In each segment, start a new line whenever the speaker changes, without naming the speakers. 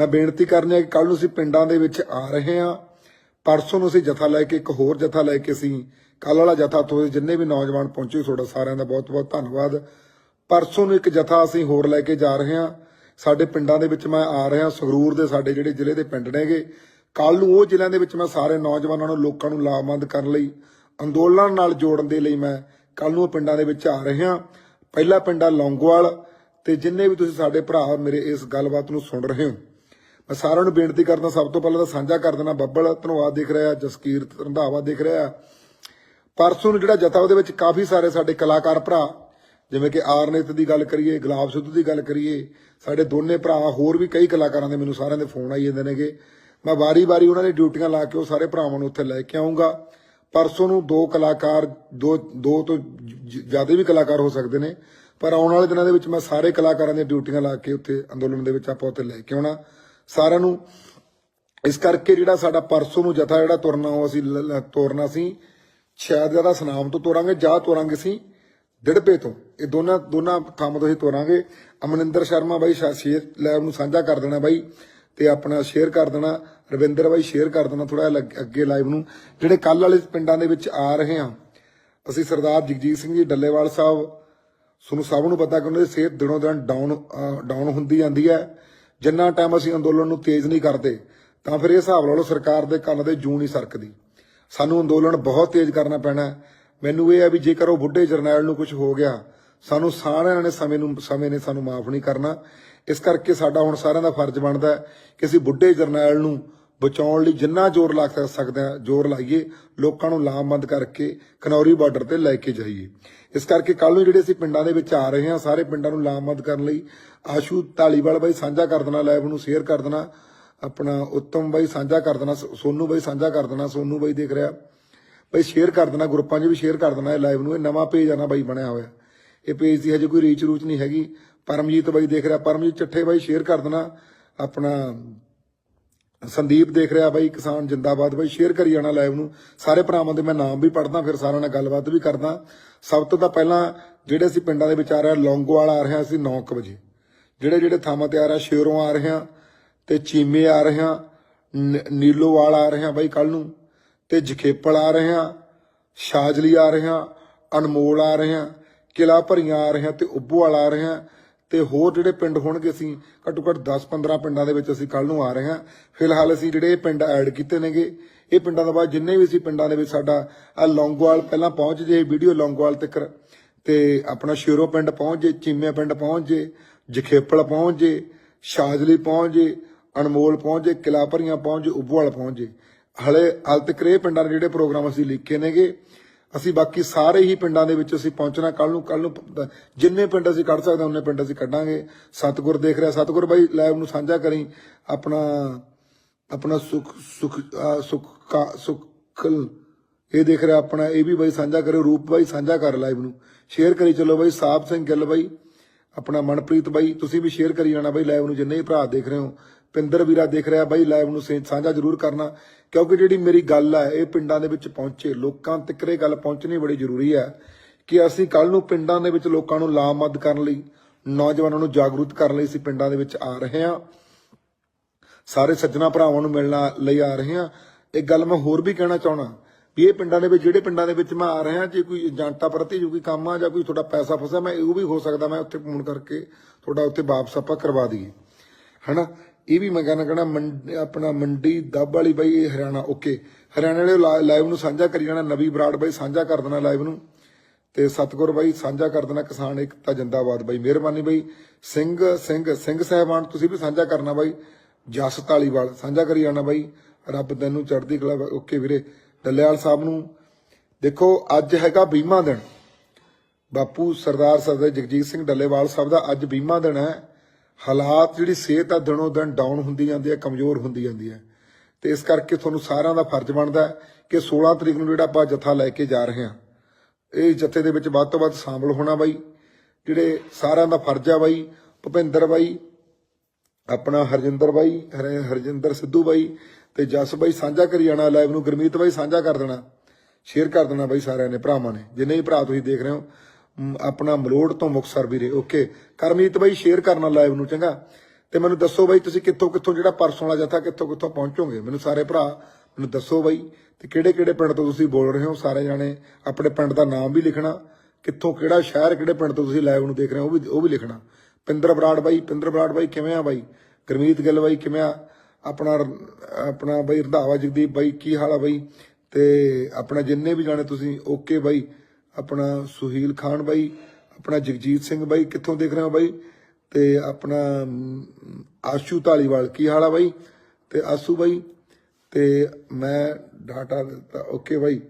ਮੈਂ ਬੇਨਤੀ ਕਰਨੀ ਹੈ ਕਿ ਕੱਲ ਨੂੰ ਅਸੀਂ ਪਿੰਡਾਂ ਦੇ ਵਿੱਚ ਆ ਰਹੇ ਹਾਂ। ਪਰਸੋਂ ਨੂੰ ਅਸੀਂ ਜਥਾ ਲੈ ਕੇ ਇੱਕ ਹੋਰ ਜਥਾ ਲੈ ਕੇ ਅਸੀਂ ਕੱਲ ਵਾਲਾ ਜਥਾ ਤੋਂ ਜਿੰਨੇ ਵੀ ਨੌਜਵਾਨ ਪਹੁੰਚੇ, ਤੁਹਾਡਾ ਸਾਰਿਆਂ ਦਾ ਬਹੁਤ ਬਹੁਤ ਧੰਨਵਾਦ। ਪਰਸੋਂ ਨੂੰ ਇੱਕ ਜਥਾ ਅਸੀਂ ਹੋਰ ਲੈ ਕੇ ਜਾ ਰਹੇ ਹਾਂ। ਸਾਡੇ ਪਿੰਡਾਂ ਦੇ ਵਿੱਚ ਮੈਂ ਆ ਰਿਹਾ, ਸੰਗਰੂਰ ਦੇ ਸਾਡੇ ਜਿਹੜੇ ਜ਼ਿਲ੍ਹੇ ਦੇ ਪਿੰਡ ਨੇਗੇ। ਕੱਲ ਨੂੰ ਉਹ ਜ਼ਿਲ੍ਹਿਆਂ ਦੇ ਵਿੱਚ ਮੈਂ ਸਾਰੇ ਨੌਜਵਾਨਾਂ ਨੂੰ, ਲੋਕਾਂ ਨੂੰ ਲਾਭਵੰਦ ਕਰਨ ਲਈ, ਅੰਦੋਲਨ ਨਾਲ ਜੋੜਨ ਦੇ ਲਈ ਮੈਂ ਕੱਲ ਨੂੰ ਉਹ ਪਿੰਡਾਂ ਦੇ ਵਿੱਚ ਆ ਰਿਹਾ ਪਹਿਲਾ ਪਿੰਡ ਆ ਲੌਂਗੋਵਾਲ ਤੇ ਜਿੰਨੇ ਵੀ ਤੁਸੀਂ ਸਾਡੇ ਭਰਾ ਮੇਰੇ ਇਸ ਗੱਲਬਾਤ ਨੂੰ ਸੁਣ ਰਹੇ ਹੋ। ਮੈਂ ਸਾਰਿਆਂ ਨੂੰ ਬੇਨਤੀ ਕਰਦਾ, ਸਭ ਤੋਂ ਪਹਿਲਾਂ ਤਾਂ ਸਾਂਝਾ ਕਰ ਦੇਣਾ ਬੱਬਲ ਧੰਨਵਾਦ ਦਿਖ ਰਿਹਾ, ਜਸਕੀਰਤ ਰੰਧਾਵਾ ਦਿਖ ਰਿਹਾ। ਪਰਸੋਂ ਨੂੰ ਜਿਹੜਾ ਜਥਾ ਉਹਦੇ ਵਿੱਚ ਕਾਫੀ ਸਾਰੇ ਸਾਡੇ ਕਲਾਕਾਰ ਭਰਾ, ਜਿਵੇਂ ਕਿ ਆਰਨੇਤ ਦੀ ਗੱਲ ਕਰੀਏ, ਗੁਲਾਬ ਸਿੱਧੂ ਦੀ ਗੱਲ ਕਰੀਏ, ਸਾਡੇ ਦੋਨੇ ਭਰਾ, ਹੋਰ ਵੀ ਕਈ ਕਲਾਕਾਰਾਂ ਦੇ ਮੈਨੂੰ ਸਾਰਿਆਂ ਦੇ ਫੋਨ ਆਈ ਜਾਂਦੇ ਨੇਗੇ। ਮੈਂ ਵਾਰੀ-ਵਾਰੀ ਉਹਨਾਂ ਦੀ ਡਿਊਟੀਆਂ ਲਾ ਕੇ ਉਹ ਸਾਰੇ ਭਰਾਵਾਂ ਨੂੰ ਉੱਥੇ ਲੈ ਕੇ ਆਉਂਗਾ ਪਰਸੋਂ ਨੂੰ ਦੋ ਕਲਾਕਾਰ, ਦੋ ਦੋ ਤੋਂ ਜ਼ਿਆਦਾ ਵੀ ਕਲਾਕਾਰ ਹੋ ਸਕਦੇ ਨੇ, ਪਰ ਆਉਣ ਵਾਲੇ ਦਿਨਾਂ ਦੇ ਵਿੱਚ ਮੈਂ ਸਾਰੇ ਕਲਾਕਾਰਾਂ ਦੀਆਂ ਡਿਊਟੀਆਂ ਲਾ ਕੇ ਉੱਥੇ ਅੰਦੋਲਨ ਦੇ ਵਿੱਚ ਆਪਾਂ ਉੱਥੇ ਲੈ ਕੇ ਆਉਣਾ। ਸਾਰਿਆਂ ਨੂੰ। ਇਸ ਕਰਕੇ ਜਿਹੜਾ ਸਾਡਾ ਪਰਸੋਂ ਨੂੰ ਜਥਾ ਜਿਹੜਾ ਤੁਰਨਾ, ਉਹ ਅਸੀਂ ਤੋਰਨਾ ਸੀ। ਸ਼ਾਇਦ ਜ਼ਿਆਦਾ ਸਨਾਮ ਤੋਂ ਤੋਰਾਂਗੇ, ਜਾਂ ਤੋਰਾਂਗੇ ਸੀ ਦਿੜਪੇ ਤੋਂ। ਇਹ ਦੋਨਾਂ ਦੋਨਾਂ ਥਾਵਾਂ ਤੋਂ ਅਸੀਂ ਤੋਰਾਂਗੇ। ਅਮਨਿੰਦਰ ਸ਼ਰਮਾ ਬਾਈ ਸ਼ੇਅਰ ਲੈਬ ਨੂੰ ਸਾਂਝਾ ਕਰ ਦੇਣਾ ਬਾਈ ਤੇ ਆਪਣਾ ਸ਼ੇਅਰ ਕਰ ਦੇਣਾ। ਰਵਿੰਦਰ ਬਾਈ ਸ਼ੇਅਰ ਕਰ ਦੇਣਾ ਥੋੜਾ ਅੱਗੇ ਲਾਈਵ ਨੂੰ। ਜਿਹੜੇ ਕੱਲ ਵਾਲੇ ਪਿੰਡਾਂ ਦੇ ਵਿੱਚ ਆ ਰਹੇ ਹਾਂ, ਅਸੀਂ ਸਰਦਾਰ ਜਗਜੀਤ ਸਿੰਘ ਜੀ, ਡੱਲੇਵਾਲ ਸਾਹਿਬ। ਤੁਹਾਨੂੰ ਸਭ ਨੂੰ ਪਤਾ ਕਿ ਉਹਨਾਂ ਦੀ ਸਿਹਤ ਦਿਨੋਂ ਦਿਨ ਡਾਊਨ ਡਾਊਨ ਹੁੰਦੀ ਜਾਂਦੀ ਹੈ। ਜਿੰਨਾ ਟਾਈਮ ਅਸੀਂ ਅੰਦੋਲਨ ਨੂੰ ਤੇਜ਼ ਨਹੀਂ ਕਰਦੇ, ਤਾਂ ਫਿਰ ਇਹ ਹਿਸਾਬ ਲਾ ਲਓ ਸਰਕਾਰ ਦੇ ਕੰਨ ਦੇ ਜੂੰ ਨਹੀਂ ਸਰਕਦੀ। ਸਾਨੂੰ ਅੰਦੋਲਨ ਬਹੁਤ ਤੇਜ਼ ਕਰਨਾ ਪੈਣਾ ਮੈਨੂੰ ਇਹ ਹੈ ਵੀ ਜੇਕਰ ਉਹ ਬੁੱਢੇ ਜਰਨੈਲ ਨੂੰ ਕੁਝ ਹੋ ਗਿਆ, ਸਾਨੂੰ ਸਾਰਿਆਂ ਨੇ ਸਮੇਂ ਨੂੰ, ਸਮੇਂ ਨੇ ਸਾਨੂੰ ਮਾਫ ਨਹੀਂ ਕਰਨਾ। ਇਸ ਕਰਕੇ ਸਾਡਾ ਹੁਣ ਸਾਰਿਆਂ ਦਾ ਫਰਜ਼ ਬਣਦਾ ਕਿ ਅਸੀਂ ਬੁੱਢੇ ਜਰਨੈਲ ਨੂੰ ਬਚਾਉਣ ਲਈ ਜਿੰਨਾ ਜ਼ੋਰ ਲਾ ਸਕਦੇ ਹਾਂ, ਜ਼ੋਰ ਲਾਈਏ, ਲੋਕਾਂ ਨੂੰ ਲਾਮਬੰਦ ਕਰਕੇ ਕਨੌਰੀ ਬਾਰਡਰ ਤੇ ਲੈ ਕੇ ਜਾਈਏ। ਇਸ ਕਰਕੇ ਕੱਲ ਨੂੰ ਜਿਹੜੇ ਅਸੀਂ ਪਿੰਡਾਂ ਦੇ ਵਿੱਚ ਆ ਰਹੇ ਹਾਂ, ਸਾਰੇ ਪਿੰਡਾਂ ਨੂੰ ਲਾਮਬੰਦ ਕਰਨ ਲਈ ਆਸ਼ੂ ਢਾਲੀਵਾਲ ਬਾਈ ਸਾਂਝਾ ਕਰ ਦੇਣਾ, ਲਾਈਵ ਨੂੰ ਸ਼ੇਅਰ ਕਰ ਦੇਣਾ, ਆਪਣਾ ਉੱਤਮ ਬਾਈ ਸਾਂਝਾ ਕਰ ਦੇਣਾ, ਸੋ- ਸੋਨੂ ਬਾਈ ਸਾਂਝਾ ਕਰ ਦੇਣਾ, ਸੋਨੂ ਬਾਈ ਦੇਖ ਰਿਹਾ। ਬਾਈ ਸ਼ੇਅਰ ਕਰ ਦੇਣਾ, ਗਰੁੱਪਾਂ 'ਚ ਵੀ ਸ਼ੇਅਰ ਕਰ ਦੇਣਾ, ਇਹ ਲਾਈਵ ਨੂੰ, ਇਹ ਨਵਾਂ ਪੇਜ ਆ ਨਾ ਬਾਈ ਬਣਿਆ ਹੋਇਆ। ਇਹ ਪੇਜ ਦੀ ਹਜੇ ਕੋਈ ਰੀਚ ਰੂਚ ਨਹੀਂ ਹੈਗੀ। ਪਰਮਜੀਤ ਬਾਈ ਦੇਖ ਰਿਹਾ, ਪਰਮਜੀਤ ਚੱਠੇ ਬਾਈ ਸ਼ੇਅਰ ਕਰ ਦੇਣਾ, ਆਪਣਾ ਸੰਦੀਪ ਦੇਖ ਰਿਹਾ ਬਾਈ ਕਿਸਾਨ ਜਿੰਦਾਬਾਦ ਬਾਈ ਸ਼ੇਅਰ ਕਰੀ ਜਾਣਾ ਲਾਈਵ ਨੂੰ ਸਾਰੇ ਭਰਾਵਾਂ ਦੇ ਮੈਂ ਨਾਮ ਵੀ ਪੜਦਾ ਫਿਰ ਸਾਰਿਆਂ ਨਾਲ ਗੱਲਬਾਤ ਵੀ ਕਰਦਾ ਸਭ ਤੋਂ ਤਾਂ ਪਹਿਲਾਂ ਜਿਹੜੇ ਅਸੀਂ ਪਿੰਡਾਂ ਦੇ ਵਿੱਚ ਆ ਰਹੇ ਹਾਂ ਲੌਂਗੋਵਾਲ ਆ ਰਹੇ ਹਾਂ ਅਸੀਂ 9:00 ਵਜੇ ਜਿਹੜੇ ਜਿਹੜੇ ਥਾਵਾਂ ਤੇ ਆ ਰਹੇ ਸ਼ੇਰੋਂ ਆ ਰਹੇ ਹਾਂ ਤੇ ਚੀਮੇ ਆ ਰਹੇ ਹਾਂ ਨ- ਨੀਲੋਵਾਲ ਆ ਰਹੇ ਹਾਂ ਬਾਈ ਕੱਲ ਨੂੰ ਤੇ ਜਖੇਪਲ ਆ ਰਹੇ ਹਾਂ ਸ਼ਾਜਲੀ ਆ ਰਹੇ ਅਨਮੋਲ ਆ ਰਹੇ ਹਾਂ ਕਿਲਾ ਭਰੀਆਂ ਆ ਰਹੇ ਹਾਂ ਤੇ ਉੱਭੋਵਾਲ ਆ ਰਹੇ ਤੇ ਹੋਰ ਜਿਹੜੇ ਪਿੰਡ ਹੋਣਗੇ ਅਸੀਂ ਘੱਟੋ ਘੱਟ 10-15 ਪਿੰਡਾਂ ਦੇ ਵਿੱਚ ਅਸੀਂ ਕੱਲ ਨੂੰ ਆ ਰਹੇ ਹਾਂ। ਫਿਲਹਾਲ ਅਸੀਂ ਜਿਹੜੇ ਇਹ ਪਿੰਡ ਐਡ ਕੀਤੇ ਨੇਗੇ, ਇਹ ਪਿੰਡਾਂ ਤੋਂ ਬਾਅਦ ਜਿੰਨੇ ਵੀ ਅਸੀਂ ਪਿੰਡਾਂ ਦੇ ਵਿੱਚ ਸਾਡਾ ਆ ਲੌਂਗੋਵਾਲ ਪਹਿਲਾਂ ਪਹੁੰਚ ਜੇ, ਵੀਡੀਓ ਲੌਂਗੋਵਾਲ ਤੱਕ, ਤੇ ਆਪਣਾ ਸ਼ੇਰੋ ਪਿੰਡ ਪਹੁੰਚ ਜੇ ਚੀਮੇ ਪਿੰਡ ਪਹੁੰਚ ਜੇ, ਜਖੇਪਲ ਪਹੁੰਚ ਜੇ, ਸ਼ਾਜਲੀ ਪਹੁੰਚ ਜੇ, ਅਨਮੋਲ ਪਹੁੰਚ ਜੇ ਕਿਲਾ ਭਰੀਆਂ ਪਹੁੰਚ ਜੇ ਉਬਵਾਲ ਪਹੁੰਚ ਜੇ। ਹਲੇ ਹਾਲ ਤੱਕ ਇਹ ਪਿੰਡਾਂ ਦੇ ਜਿਹੜੇ ਪ੍ਰੋਗਰਾਮ ਅਸੀਂ ਲਿਖੇ ਨੇਗੇ ਅਸੀਂ ਬਾਕੀ ਸਾਰੇ ਹੀ ਪਿੰਡਾਂ ਦੇ ਵਿੱਚ ਅਸੀਂ ਪਹੁੰਚਣਾ ਕੱਲ ਨੂੰ ਕੱਲ ਨੂੰ ਜਿੰਨੇ ਪਿੰਡ ਅਸੀਂ ਕੱਢ ਸਕਦੇ ਹਾਂ, ਉਹਨੇ ਪਿੰਡ ਅਸੀਂ ਕੱਢਾਂਗੇ। ਸਤਗੁਰ ਦੇਖ ਰਿਹਾ, ਸਤਗੁਰ ਬਾਈ ਲਾਈਵ ਨੂੰ ਸਾਂਝਾ ਕਰੀ। ਆਪਣਾ ਆਪਣਾ ਸੁਖ ਸੁਖ ਅਹ ਸੁਖ ਸੁਖਲ ਇਹ ਦੇਖ ਰਿਹਾ ਆਪਣਾ, ਇਹ ਵੀ ਬਾਈ ਸਾਂਝਾ ਕਰੇ ਰੂਪ ਬਾਈ ਸਾਂਝਾ ਕਰ ਲਾਈਵ ਨੂੰ ਸ਼ੇਅਰ ਕਰੀ ਚਲੋ ਬਾਈ ਸਾਹਿਬ ਸਿੰਘ ਗਿੱਲ ਬਾਈ, ਆਪਣਾ ਮਨਪ੍ਰੀਤ ਬਾਈ, ਤੁਸੀਂ ਵੀ ਸ਼ੇਅਰ ਕਰੀ ਜਾਣਾ ਬਾਈ ਲਾਈਵ ਨੂੰ ਜਿੰਨੇ ਭਰਾ ਦੇਖ ਰਹੇ ਹੋ। ਪਿੰਦਰ ਵੀਰਾ ਦੇਖ ਰਿਹਾ, ਬਾਈ ਲਾਈਵ ਨੂੰ ਸਾਂਝਾ ਜ਼ਰੂਰ ਕਰਨਾ, ਕਿਉਂਕਿ ਜਿਹੜੀ ਮੇਰੀ ਗੱਲ ਹੈ ਇਹ ਪਿੰਡਾਂ ਦੇ ਵਿੱਚ ਪਹੁੰਚੇ, ਲੋਕਾਂ ਤੱਕ ਇਹ ਗੱਲ ਪਹੁੰਚਣੀ ਬੜੀ ਜ਼ਰੂਰੀ ਹੈ ਕਿ ਅਸੀਂ ਕੱਲ ਨੂੰ ਪਿੰਡਾਂ ਦੇ ਵਿੱਚ ਲੋਕਾਂ ਨੂੰ ਲਾਮਬੰਦ ਕਰਨ ਲਈ, ਨੌਜਵਾਨਾਂ ਨੂੰ ਜਾਗਰੂਕ ਕਰਨ ਲਈ ਅਸੀਂ ਪਿੰਡਾਂ ਦੇ ਵਿੱਚ ਆ ਰਹੇ ਹਾਂ। ਸਾਰੇ ਸੱਜਣਾ ਭਰਾਵਾਂ ਨੂੰ ਮਿਲਣ ਲਈ ਆ ਰਹੇ ਹਾਂ। ਇੱਕ ਗੱਲ ਮੈਂ ਹੋਰ ਵੀ ਕਹਿਣਾ ਚਾਹਣਾ ਵੀ ਇਹ ਪਿੰਡਾਂ ਦੇ ਵਿੱਚ, ਜਿਹੜੇ ਪਿੰਡਾਂ ਦੇ ਵਿੱਚ ਮੈਂ ਆ ਰਿਹਾ, ਜੇ ਕੋਈ ਏਜੰਟਾਂ ਪ੍ਰਤੀ ਜੋ ਕੋਈ ਕੰਮ ਆ, ਜਾਂ ਕੋਈ ਤੁਹਾਡਾ ਪੈਸਾ ਫਸਿਆ, ਮੈਂ ਉਹ ਵੀ ਹੋ ਸਕਦਾ, ਮੈਂ ਉੱਥੇ ਫੋਨ ਕਰਕੇ ਤੁਹਾਡਾ ਉੱਥੇ ਵਾਪਸ ਆਪਾਂ ਕਰਵਾ ਦਈਏ। ਹਨਾ? ਇਹ ਵੀ ਮੈਂ ਕਹਿਣਾ ਕਹਿਣਾ ਮੰਡ- ਆਪਣਾ ਮੰਡੀ ਦੱਬ ਵਾਲੀ ਬਾਈ ਹਰਿਆਣਾ ਓਕੇ ਹਰਿਆਣਾ ਵਾਲੇ ਲਾਈਵ ਨੂੰ ਸਾਂਝਾ ਕਰੀ ਜਾਣਾ, ਨਵੀ ਬਰਾੜ ਬਾਈ ਸਾਂਝਾ ਕਰ ਦੇਣਾ ਲਾਈਵ ਨੂੰ। ਤੇ ਸਤਗੁਰ ਬਾਈ ਸਾਂਝਾ ਕਰ ਦੇਣਾ ਕਿਸਾਨ ਏਕਤਾ ਜਿੰਦਾਬਾਦ ਬਾਈ। ਮਿਹਰਬਾਨੀ ਬਾਈ। ਸਿੰਘ ਸਿੰਘ ਸਿੰਘ ਸਾਹਿਬਾਨ, ਤੁਸੀਂ ਵੀ ਸਾਂਝਾ ਕਰਨਾ ਬਾਈ। ਜਸ ਢਾਲੀਵਾਲ ਸਾਂਝਾ ਕਰੀ ਜਾਣਾ ਬਾਈ। ਰੱਬ ਤੈਨੂੰ ਚੜ੍ਹਦੀ ਕਲਾ ਓਕੇ ਵੀਰੇ। ਡੱਲੇਵਾਲ ਸਾਹਿਬ ਨੂੰ। ਦੇਖੋ, ਅੱਜ ਹੈਗਾ ਬੀਮਾ ਦਿਨ। ਬਾਪੂ ਸਰਦਾਰ ਸਰਦਾਰ ਜਗਜੀਤ ਸਿੰਘ ਡੱਲੇਵਾਲ ਸਾਹਿਬ ਦਾ ਅੱਜ ਬੀਮਾ ਦਿਨ ਹੈ। ਹਾਲਾਤ ਜਿਹੜੀ ਸਿਹਤ ਆ ਦਿਨੋ ਦਿਨ ਡਾਊਨ ਹੁੰਦੀ ਜਾਂਦੀ ਹੈ, ਕਮਜ਼ੋਰ ਹੁੰਦੀ ਜਾਂਦੀ ਹੈ। ਤੇ ਇਸ ਕਰਕੇ ਤੁਹਾਨੂੰ ਸਾਰਿਆਂ ਦਾ ਫਰਜ਼ ਬਣਦਾ ਕਿ 16 ਤਰੀਕ ਨੂੰ ਜਿਹੜਾ ਆਪਾਂ ਜਥਾ ਲੈ ਕੇ ਜਾ ਰਹੇ ਹਾਂ, ਇਹ ਜਥੇ ਦੇ ਵਿੱਚ ਵੱਧ ਤੋਂ ਵੱਧ ਸ਼ਾਮਲ ਹੋਣਾ ਬਾਈ। ਜਿਹੜੇ ਸਾਰਿਆਂ ਦਾ ਫਰਜ਼ ਆ ਬਾਈ, ਭੁਪਿੰਦਰ ਬਾਈ, ਆਪਣਾ ਹਰਜਿੰਦਰ ਬਾਈ, ਹਰ- ਹਰਜਿੰਦਰ ਸਿੱਧੂ ਬਾਈ ਤੇ ਜਸ ਬਾਈ ਸਾਂਝਾ ਕਰੀ ਜਾਣਾ ਲਾਈਵ ਨੂੰ। ਗੁਰਮੀਤ ਬਾਈ ਸਾਂਝਾ ਕਰ ਦੇਣਾ। ਸ਼ੇਅਰ ਕਰ ਦੇਣਾ ਬਾਈ ਸਾਰਿਆਂ ਨੇ, ਭਰਾਵਾਂ ਨੇ। ਜਿੰਨੇ ਵੀ ਭਰਾ ਤੁਸੀਂ ਦੇਖ ਰਹੇ ਹੋ ਆਪਣਾ ਮਲੋੜ ਤੋਂ ਮੁਕਸਰ ਵੀਰੇ ਓਕੇ ਕਰਮੀਤ ਬਾਈ ਸ਼ੇਅਰ ਕਰਨਾ ਲਾਈਵ ਨੂੰ, ਚੰਗਾ. ਤੇ ਮੈਨੂੰ ਦੱਸੋ ਬਾਈ, ਤੁਸੀਂ ਕਿੱਥੋਂ ਕਿੱਥੋਂ ਜਿਹੜਾ ਪਰਸੋਂ ਵਾਲਾ ਜਥਾ ਕਿੱਥੋਂ ਕਿੱਥੋਂ ਪਹੁੰਚੋਗੇ? ਮੈਨੂੰ ਸਾਰੇ ਭਰਾ, ਮੈਨੂੰ ਦੱਸੋ ਬਾਈ, ਤੇ ਕਿਹੜੇ ਕਿਹੜੇ ਪਿੰਡ ਤੋਂ ਤੁਸੀਂ ਬੋਲ ਰਹੇ ਹੋ? ਸਾਰੇ ਜਾਣੇ ਆਪਣੇ ਪਿੰਡ ਦਾ ਨਾਮ ਵੀ ਲਿਖਣਾ, ਕਿੱਥੋਂ ਕਿਹੜਾ ਸ਼ਹਿਰ, ਕਿਹੜੇ ਪਿੰਡ ਤੋਂ ਤੁਸੀਂ ਲਾਈਵ ਨੂੰ ਦੇਖ ਰਹੇ ਹੋ, ਉਹ ਵੀ ਉਹ ਵੀ ਲਿਖਣਾ. ਪਿੰਦਰ ਬਰਾੜ ਬਾਈ, ਪਿੰਦਰ ਬਰਾੜ ਬਾਈ, ਕਿਵੇਂ ਆ ਬਾਈ? ਗਰਮੀਤ ਗਿੱਲ ਬਾਈ, ਕਿਵੇਂ ਆ? ਆਪਣਾ ਆਪਣਾ ਬਾਈ ਰੰਧਾਵਾ ਜਗਦੀਪ ਬਾਈ, ਕੀ ਹਾਲ ਆ ਬਾਈ? ਤੇ ਆਪਣਾ ਜਿੰਨੇ ਵੀ ਜਾਣੇ ਤੁਸੀਂ ਓਕੇ ਬਾਈ ਆਪਣਾ ਸੁਹੀਲ ਖਾਨ ਬਾਈ, ਆਪਣਾ ਜਗਜੀਤ ਸਿੰਘ ਬਾਈ, ਕਿੱਥੋਂ ਦੇਖ ਰਹੇ ਹੋ ਬਾਈ? ਤੇ ਆਪਣਾ ਆਸ਼ੂ ਢਾਲੀਵਾਲ ਕੀ ਹਾਲ ਆ ਬਾਈ? ਤੇ ਆਸੂ ਬਾਈ, ਤੇ ਮੈਂ ਡਾਟਾ ਦਿੱਤਾ, ਓਕੇ ਬਾਈ।